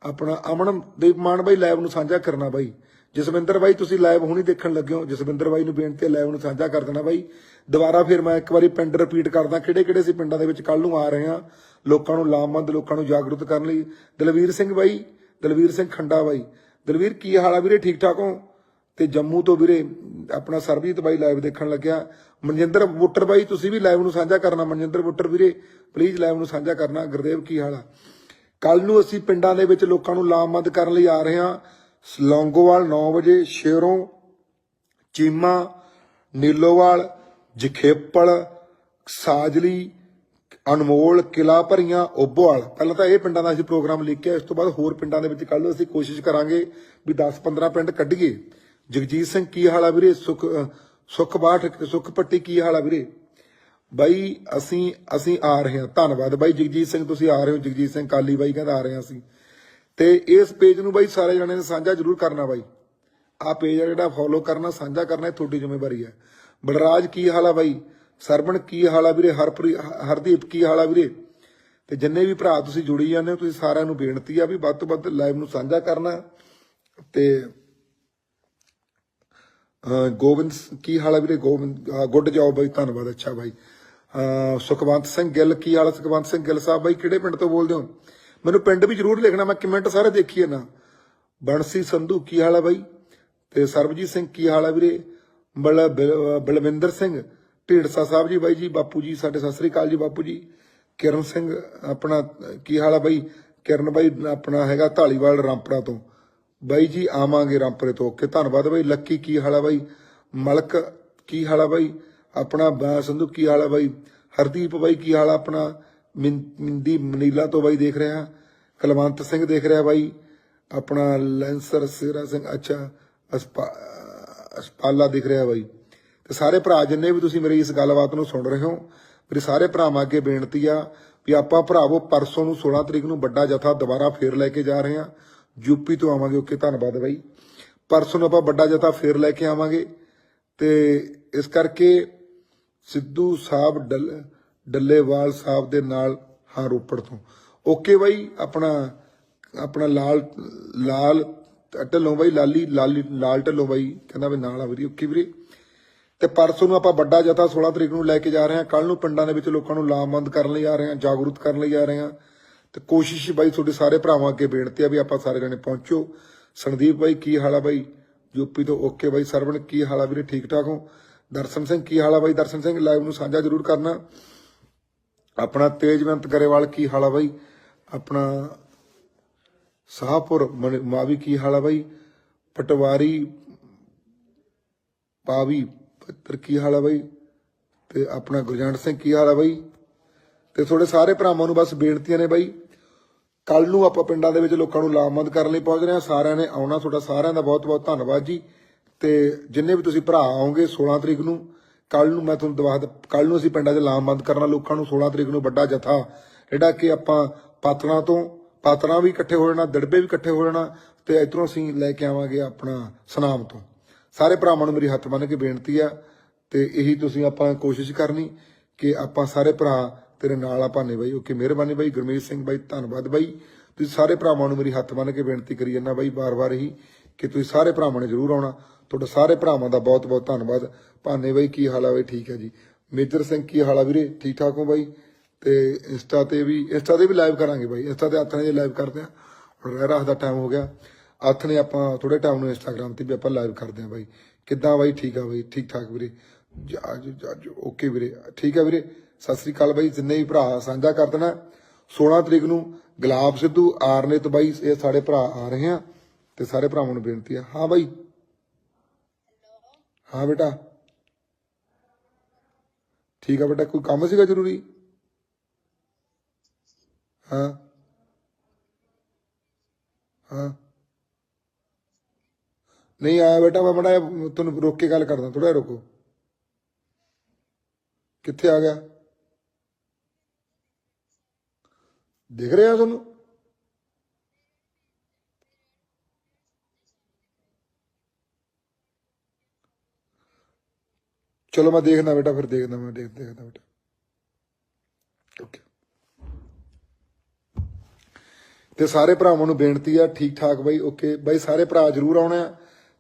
ਆਪਣਾ ਅਮਨ ਦੀਪ ਮਾਨ ਬਾਈ ਲਾਈਵ ਨੂੰ ਸਾਂਝਾ ਕਰਨਾ ਬਾਈ। ਜਸਵਿੰਦਰ ਬਾਈ, ਤੁਸੀਂ ਲਾਈਵ ਹੁਣੀ ਦੇਖਣ ਲੱਗੇ ਹੋ। ਜਸਵਿੰਦਰ ਬਾਈ ਨੂੰ ਬੇਨਤੀ ਹੈ ਲਾਈਵ ਨੂੰ ਸਾਂਝਾ ਕਰ ਦੇਣਾ ਬਾਈ। ਦੁਬਾਰਾ ਫਿਰ ਮੈਂ ਇੱਕ ਵਾਰੀ ਪਿੰਡ ਰਿਪੀਟ ਕਰਦਾ ਕਿਹੜੇ ਕਿਹੜੇ ਸੀ ਪਿੰਡਾਂ ਦੇ ਵਿੱਚ ਕੱਲ ਨੂੰ ਆ ਰਹੇ ਆ ਲੋਕਾਂ ਨੂੰ ਲਾਮਬੰਦ, ਲੋਕਾਂ ਨੂੰ ਜਾਗਰੂਕ ਕਰਨ ਲਈ। ਦਲਵੀਰ ਸਿੰਘ ਬਾਈ, ਦਲਵੀਰ ਸਿੰਘ ਖੰਡਾ ਬਾਈ। ਦਲਵੀਰ, ਕੀ ਹਾਲ ਆ ਵੀਰੇ? ਠੀਕ ਠਾਕ ਹੋ? ਤੇ ਜੰਮੂ ਤੋਂ ਵੀਰੇ ਆਪਣਾ ਸਰਬਜੀਤ ਬਾਈ ਲਾਈਵ ਦੇਖਣ ਲੱਗਿਆ। ਮਨਜਿੰਦਰ ਵੋਟਰ ਬਾਈ, ਤੁਸੀਂ ਵੀ ਲਾਈਵ ਨੂੰ ਸਾਂਝਾ ਕਰਨਾ। ਮਨਜਿੰਦਰ ਵੋਟਰ ਵੀਰੇ ਪਲੀਜ਼ ਲਾਈਵ ਨੂੰ ਸਾਂਝਾ ਕਰਨਾ। ਗੁਰਦੇਵ, ਕੀ ਹਾਲ ਆ? ਕੱਲ ਨੂੰ ਅਸੀਂ ਪਿੰਡਾਂ ਦੇ ਵਿੱਚ ਲੋਕਾਂ ਨੂੰ ਲਾਮਬੰਦ ਕਰਨ ਲਈ ਆ ਰਹੇ ਹਾਂ। ਲੌਂਗੋਵਾਲ 9 ਵਜੇ, ਸ਼ੇਰੋਂ, ਚੀਮਾ, ਨੀਲੋਵਾਲ, ਜਖੇਪਲ, ਸਾਜਲੀ, ਅਨਮੋਲ ਕਿਲਾ ਭਰੀਆਂ ਓਬੋਵਾਲ ਪਹਿਲਾਂ ਤਾਂ ਇਹ ਪਿੰਡਾਂ ਦਾ ਅਸੀਂ ਪ੍ਰੋਗਰਾਮ ਲਿਖਿਆ। ਇਸ ਤੋਂ ਬਾਅਦ ਹੋਰ ਪਿੰਡਾਂ ਦੇ ਵਿੱਚ ਕੱਲ ਅਸੀਂ ਕੋਸ਼ਿਸ਼ ਕਰਾਂਗੇ ਵੀ 10-15 ਪਿੰਡ ਕੱਢੀਏ। ਜਗਜੀਤ ਸਿੰਘ ਕੀ ਹਾਲ ਆ ਵੀਰੇ? ਸੁਖ, ਅਹ ਸੁਖ ਬਾਠ ਸੁਖ ਪੱਟੀ ਕੀ ਹਾਲ ਆ ਵੀਰੇ? ਬਾਈ, ਅਸੀਂ ਅਸੀਂ ਆ ਰਹੇ ਹਾਂ। ਧੰਨਵਾਦ। ਬਾਈ, ਜਗਜੀਤ ਸਿੰਘ, ਤੁਸੀਂ ਆ ਰਹੇ ਹੋ। ਜਗਜੀਤ ਸਿੰਘ ਕਾਲੀ ਬਾਈ ਕਹਿੰਦਾ ਆ ਰਹੇ ਹਾਂ ਅਸੀਂ। ਤੇ ਇਸ ਪੇਜ ਨੂੰ ਬਾਈ ਸਾਰੇ ਜਣੇ ਨੇ ਸਾਂਝਾ ਜ਼ਰੂਰ ਕਰਨਾ ਬਾਈ। ਆ ਪੇਜ ਆ ਜਿਹੜਾ ਫੋਲੋ ਕਰਨਾ, ਸਾਂਝਾ ਕਰਨਾ, ਇਹ ਤੁਹਾਡੀ ਜ਼ਿੰਮੇਵਾਰੀ ਹੈ। ਬਲਰਾਜ, ਕੀ ਹਾਲ ਆ ਬਾਈ? ਸਰਵਣ ਕੀ ਹਾਲ ਆ ਵੀਰੇ? ਹਰਪ੍ਰੀਤ ਹਰਦੀਪ, ਕੀ ਹਾਲ ਆ ਵੀਰੇ? ਤੇ ਜਿੰਨੇ ਵੀ ਭਰਾ ਤੁਸੀਂ ਜੁੜੀ ਜਾਂਦੇ ਹੋ, ਤੁਸੀਂ ਸਾਰਿਆਂ ਨੂੰ ਬੇਨਤੀ ਆ ਵੀ ਵੱਧ ਤੋਂ ਵੱਧ ਲਾਈਵ ਨੂੰ ਸਾਂਝਾ ਕਰਨਾ। ਤੇ ਗੋਬਿੰਦ ਕੀ ਹਾਲ ਹੈ ਵੀਰੇ? ਗੋਬਿੰਦ ਗੁੱਡ ਜੌਬ ਬਾਈ, ਧੰਨਵਾਦ, ਅੱਛਾ ਬਾਈ। ਸੁਖਵੰਤ ਸਿੰਘ ਗਿੱਲ, ਕੀ ਹਾਲ ਹੈ ਸੁਖਵੰਤ ਸਿੰਘ ਗਿੱਲ ਸਾਹਿਬ ਬਾਈ? ਕਿਹੜੇ ਪਿੰਡ ਤੋਂ ਬੋਲਦੇ ਹੋ? ਮੈਨੂੰ ਪਿੰਡ ਵੀ ਜ਼ਰੂਰ ਲਿਖਣਾ, ਮੈਂ ਕਮੈਂਟ ਸਾਰੇ ਦੇਖੀਏ ਨਾ ਬਣਸੀ ਸੰਧੂ, ਕੀ ਹਾਲ ਹੈ ਬਾਈ? ਤੇ ਸਰਬਜੀਤ ਸਿੰਘ, ਕੀ ਹਾਲ ਹੈ ਵੀਰੇ? ਬਲ ਬਲ- ਬਲਵਿੰਦਰ ਸਿੰਘ, ਢੀਂਡਸਾ ਸਾਹਿਬ ਜੀ ਬਾਈ ਜੀ, ਬਾਪੂ ਜੀ, ਸਾਡੇ ਸਤਿ ਸ੍ਰੀ ਅਕਾਲ ਜੀ ਬਾਪੂ ਜੀ। ਕਿਰਨ ਸਿੰਘ, ਆਪਣਾ, ਕੀ ਹਾਲ ਹੈ ਬਾਈ? ਕਿਰਨ ਬਾਈ, ਆਪਣਾ ਹੈਗਾ ਢਾਲੀਵਾਲ ਰਾਮਪੁਰਾ ਤੋਂ। ਬਾਈ ਜੀ, ਆਵਾਂਗੇ ਰਾਮਪੁਰੇ ਤੋਂ ਓਕੇ। ਧੰਨਵਾਦ ਬਾਈ। ਲੱਕੀ, ਕੀ ਹਾਲ ਆ ਬਾਈ? ਮਲਕ, ਕੀ ਹਾਲ ਆ ਬਾਈ? ਆਪਣਾ ਬਾ ਸੰਧੂ, ਕੀ ਹਾਲ ਆ ਬਾਈ? ਹਰਦੀਪ ਬਾਈ, ਕੀ ਹਾਲ ਆ ਆਪਣਾ? ਮਿੰਦੀ, ਮਨੀਲਾ ਤੋਂ ਬਾਈ ਦੇਖ ਰਿਹਾ ਕਲਵੰਤ ਸਿੰਘ ਦੇਖ ਰਿਹਾ ਬਾਈ। ਆਪਣਾ ਲੈਂਸਰ ਸਿਰਾ ਸਿੰਘ, ਅੱਛਾ, ਅਸਪਾ, ਅਸਪਾਲਾ ਦਿਖ ਰਿਹਾ ਬਾਈ। ਤੇ ਸਾਰੇ ਭਰਾ ਜਿੰਨੇ ਵੀ ਤੁਸੀਂ ਮੇਰੀ ਇਸ ਗੱਲਬਾਤ ਨੂੰ ਸੁਣ ਰਹੇ ਹੋ, ਮੇਰੇ ਸਾਰੇ ਭਰਾਵਾਂ ਅੱਗੇ ਬੇਨਤੀ ਆ ਵੀ ਆਪਾਂ ਭਰਾਵੋ, ਪਰਸੋਂ ਨੂੰ 16 ਤਰੀਕ ਨੂੰ ਵੱਡਾ ਜਥਾ ਦੁਬਾਰਾ ਫੇਰ ਲੈ ਕੇ ਜਾ ਰਹੇ ਹਾਂ ਯੂਪੀ ਤੋਂ ਆਵਾਂਗੇ, ਓਕੇ, ਧੰਨਵਾਦ ਬਾਈ। ਪਰਸੋਂ ਨੂੰ ਆਪਾਂ ਵੱਡਾ ਜਥਾ ਫੇਰ ਲੈ ਕੇ ਆਵਾਂਗੇ। ਤੇ ਇਸ ਕਰਕੇ ਸਿੱਧੂ ਸਾਹਿਬ ਡੱਲ, ਡੱਲੇਵਾਲ ਸਾਹਿਬ ਦੇ ਨਾਲ ਹਾਂ ਰੋਪੜ ਤੋਂ। ਓਕੇ ਬਾਈ, ਆਪਣਾ ਆਪਣਾ ਲਾਲ ਲਾਲ ਢੱਲੋਂ ਬਾਈ, ਲਾਲੀ ਲਾਲੀ, ਲਾਲ ਢੱਲੋਂ ਬਾਈ, ਕਹਿੰਦਾ ਵੀ ਨਾਲ ਆ ਵੀਰੇ ਓਕੇ ਵੀਰੇ। ਤੇ ਪਰਸੋਂ ਨੂੰ ਆਪਾਂ ਵੱਡਾ ਜਥਾ 16 ਤਰੀਕ ਨੂੰ ਲੈ ਕੇ ਜਾ ਰਹੇ ਹਾਂ। ਕੱਲ ਨੂੰ ਪਿੰਡਾਂ ਦੇ ਵਿੱਚ ਲੋਕਾਂ ਨੂੰ ਲਾਮਬੰਦ ਕਰਨ ਲਈ ਆ ਰਹੇ ਹਾਂ, ਜਾਗਰੂਕ ਕਰਨ ਲਈ ਆ ਰਹੇ ਹਾਂ। ਤੇ ਕੋਸ਼ਿਸ਼ ਬਾਈ ਤੁਹਾਡੇ ਸਾਰੇ ਭਰਾਵਾਂ ਅੱਗੇ ਬੇਨਤੀ ਆ ਵੀ ਆਪਾਂ ਸਾਰੇ ਜਣੇ ਪਹੁੰਚੋ। ਸੰਦੀਪ ਬਾਈ, ਕੀ ਹਾਲ ਆ ਬਾਈ? ਯੂਪੀ ਤੋਂ ਓਕੇ ਬਾਈ ਸਰਵਣ, ਕੀ ਹਾਲ ਆ ਵੀਰੇ? ਠੀਕ ਠਾਕ ਹੋ? ਦਰਸ਼ਨ ਸਿੰਘ, ਕੀ ਹਾਲ ਆ ਬਾਈ? ਦਰਸ਼ਨ ਸਿੰਘ ਲਾਈਵ ਨੂੰ ਸਾਂਝਾ ਜ਼ਰੂਰ ਕਰਨਾ। ਆਪਣਾ ਤੇਜਵੰਤ ਗਰੇਵਾਲ, ਕੀ ਹਾਲ ਆ ਬਾਈ? ਆਪਣਾ ਸਾਹਪੁਰ ਮਨ- ਮਾਵੀ, ਕੀ ਹਾਲ ਆ ਬਾਈ? ਪਟਵਾਰੀ, ਪਾਵੀ, ਪੱਤਰ, ਕੀ ਹਾਲ ਆ ਬਾਈ? ਤੇ ਆਪਣਾ ਗੁਰਜੰਟ ਸਿੰਘ, ਕੀ ਹਾਲ ਆ ਬਾਈ? ਤੇ ਤੁਹਾਡੇ ਸਾਰੇ ਭਰਾਵਾਂ ਨੂੰ ਬਸ ਬੇਨਤੀਆਂ ਨੇ ਬਾਈ। ਕੱਲ ਨੂੰ ਆਪਾਂ ਪਿੰਡਾਂ ਦੇ ਵਿੱਚ ਲੋਕਾਂ ਨੂੰ ਲਾਮਬੰਦ ਕਰਨ ਲਈ ਪਹੁੰਚ ਰਹੇ ਹਾਂ। ਸਾਰਿਆਂ ਨੇ ਆਉਣਾ, ਤੁਹਾਡਾ ਸਾਰਿਆਂ ਦਾ ਬਹੁਤ ਬਹੁਤ ਧੰਨਵਾਦ ਜੀ। ਤੇ ਜਿੰਨੇ ਵੀ ਤੁਸੀਂ ਭਰਾ ਆਓਗੇ 16 ਤਰੀਕ ਨੂੰ ਕੱਲ ਨੂੰ ਮੈਂ ਤੁਹਾਨੂੰ ਦਵਾ ਕੱਲ ਨੂੰ ਅਸੀਂ ਪਿੰਡਾਂ 'ਚ ਲਾਮਬੰਦ ਕਰਨਾ, ਲੋਕਾਂ ਨੂੰ 16 ਤਰੀਕ ਨੂੰ ਵੱਡਾ ਜਥਾ, ਜਿਹੜਾ ਕਿ ਆਪਾਂ ਪਾਤਣਾ ਤੋਂ ਪਾਤਣਾ ਵੀ ਇਕੱਠੇ ਹੋ ਜਾਣਾ, ਦੜਬੇ ਵੀ ਇਕੱਠੇ ਹੋ ਜਾਣਾ, ਤੇ ਇਧਰੋਂ ਅਸੀਂ ਲੈ ਕੇ ਆਵਾਂਗੇ ਆਪਣਾ ਸਨਾਮ ਤੋਂ। ਸਾਰੇ ਭਰਾਵਾਂ ਨੂੰ ਮੇਰੀ ਹੱਥ ਬੰਨ੍ਹ ਕੇ ਬੇਨਤੀ ਆ, ਤੇ ਇਹੀ ਤੁਸੀਂ ਆਪਾਂ ਕੋਸ਼ਿਸ਼ ਕਰਨੀ ਕਿ ਆਪਾਂ ਸਾਰੇ ਭਰਾ ਤੇਰੇ ਨਾਲ ਆ ਭਾਨੇ ਬਾਈ, ਓਕੇ, ਮਿਹਰਬਾਨੀ ਬਾਈ, ਗੁਰਮੀਤ ਸਿੰਘ ਬਾਈ, ਧੰਨਵਾਦ ਬਾਈ। ਤੁਸੀਂ ਸਾਰੇ ਭਰਾਵਾਂ ਨੂੰ ਮੇਰੀ ਹੱਥ ਬੰਨ੍ਹ ਕੇ ਬੇਨਤੀ ਕਰੀ ਜਾਂਦਾ ਬਾਈ ਬਾਰ-ਬਾਰ ਹੀ ਕਿ ਤੁਸੀਂ ਸਾਰੇ ਭਰਾਵਾਂ ਨੇ ਜ਼ਰੂਰ ਆਉਣਾ। ਤੁਹਾਡਾ ਸਾਰੇ ਭਰਾਵਾਂ ਦਾ ਬਹੁਤ-ਬਹੁਤ ਧੰਨਵਾਦ। ਭਾਨੇ ਬਾਈ, ਕੀ ਹਾਲ ਆ ਬਾਈ? ਠੀਕ ਹੈ ਜੀ। ਮੇਜਰ ਸਿੰਘ, ਕੀ ਹਾਲ ਆ ਵੀਰੇ? ਠੀਕ ਠਾਕ ਹੋ ਬਾਈ? ਤੇ ਇੰਸਟਾ ਤੇ ਵੀ, ਇੰਸਟਾ ਤੇ ਵੀ ਲਾਈਵ ਕਰਾਂਗੇ ਬਾਈ। ਇੰਸਟਾ ਤੇ ਆਥਣੇ ਜੇ ਲਾਈਵ ਕਰਦੇ ਆ, ਹੁਣ ਰਹਿ ਰਾਹ ਦਾ ਟਾਈਮ ਹੋ ਗਿਆ। ਆਥਣੇ ਆਪਾਂ ਥੋੜੇ ਟਾਈਮ ਨੂੰ ਇੰਸਟਾਗ੍ਰam ਤੇ ਵੀ ਆਪਾਂ ਲਾਈਵ ਕਰਦੇ ਆ ਬਾਈ। ਕਿੱਦਾਂ ਬਾਈ? ਠੀਕ ਆ ਬਾਈ? ਠੀਕ ਠਾਕ ਵੀਰੇ? ਅੱਜ ਅੱਜ ਓਕੇ ਵੀਰੇ। ਠੀਕ ਆ ਵੀਰੇ? ਸਤਿ ਸ੍ਰੀ ਅਕਾਲ ਬਾਈ, ਜਿੰਨੇ ਵੀ ਭਰਾ ਸਾਂਝਾ ਕਰ ਦੇਣਾ। 16 ਤਰੀਕ ਨੂੰ ਗੁਲਾਬ ਸਿੱਧੂ, ਆਰਨੇਤ ਬਾਈ, ਇਹ ਸਾਡੇ ਭਰਾ ਆ ਰਹੇ ਆ ਤੇ ਸਾਰੇ ਭਰਾਵਾਂ ਨੂੰ ਬੇਨਤੀ ਆ। ਹਾਂ ਬਾਈ। ਹਾਂ ਬੇਟਾ। ਠੀਕ ਆ ਬੇਟਾ, ਕੋਈ ਕੰਮ ਸੀਗਾ ਜ਼ਰੂਰੀ? ਹਾਂ। ਹਾਂ। ਨਹੀਂ ਆਇਆ ਬੇਟਾ, ਮੈਂ ਮੜਾ ਤੁਹਾਨੂੰ ਰੋਕ ਕੇ ਗੱਲ ਕਰਦਾ ਥੋੜਾ ਰੁਕੋ। ਕਿੱਥੇ ਆ ਗਿਆ? ਦਿਖ ਰਿਹਾ ਤੁਹਾਨੂੰ? ਚਲੋ ਮੈਂ ਦੇਖਦਾ ਬੇਟਾ, ਫਿਰ ਦੇਖਦਾ ਮੈਂ, ਦੇਖ, ਦੇਖਦਾ ਬੇਟਾ। ਓਕੇ ਤੇ ਸਾਰੇ ਭਰਾਵਾਂ ਨੂੰ ਬੇਨਤੀ ਆ ਠੀਕ ਠਾਕ ਬਾਈ ਓਕੇ ਬਾਈ, ਸਾਰੇ ਭਰਾ ਜਰੂਰ ਆਉਣਾ ਆ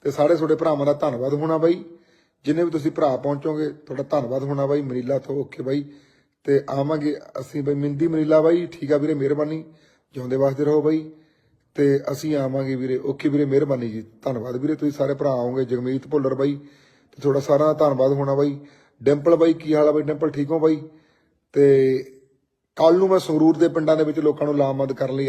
ਤੇ ਸਾਰੇ ਤੁਹਾਡੇ ਭਰਾਵਾਂ ਦਾ ਧੰਨਵਾਦ ਹੋਣਾ ਬਾਈ। ਜਿੰਨੇ ਵੀ ਤੁਸੀਂ ਭਰਾ ਪਹੁੰਚੋਗੇ, ਤੁਹਾਡਾ ਧੰਨਵਾਦ ਹੋਣਾ ਬਾਈ। ਮਨੀਲਾ ਤੋਂ ਓਕੇ ਬਾਈ। ਤੇ ਆਵਾਂਗੇ ਅਸੀਂ ਬਾਈ ਮਿੰਦੀ ਮਨੀਲਾ ਬਾਈ, ਠੀਕ ਆ ਵੀਰੇ, ਮਿਹਰਬਾਨੀ, ਜਿਉਂਦੇ ਵਾਸਤੇ ਰਹੋ ਬਾਈ। ਤੇ ਅਸੀਂ ਆਵਾਂਗੇ ਵੀਰੇ, ਓਕੇ ਵੀਰੇ, ਮਿਹਰਬਾਨੀ ਜੀ। ਧੰਨਵਾਦ ਵੀਰੇ, ਤੁਸੀਂ ਸਾਰੇ ਭਰਾ ਆਓਗੇ, ਜਗਮੀਤ ਭੁੱਲਰ ਬਾਈ, ਤੇ ਤੁਹਾਡਾ ਸਾਰਿਆਂ ਦਾ ਧੰਨਵਾਦ ਹੋਣਾ ਬਾਈ। ਡਿੰਪਲ ਬਾਈ, ਕੀ ਹਾਲ ਆ ਬਾਈ? ਡਿੰਪਲ, ਠੀਕ ਹੋ ਬਾਈ? ਤੇ ਕੱਲ ਨੂੰ ਮੈਂ ਸੰਗਰੂਰ ਦੇ ਪਿੰਡਾਂ ਦੇ ਵਿੱਚ ਲੋਕਾਂ ਨੂੰ ਲਾਮਬੰਦ ਕਰਨ ਲਈ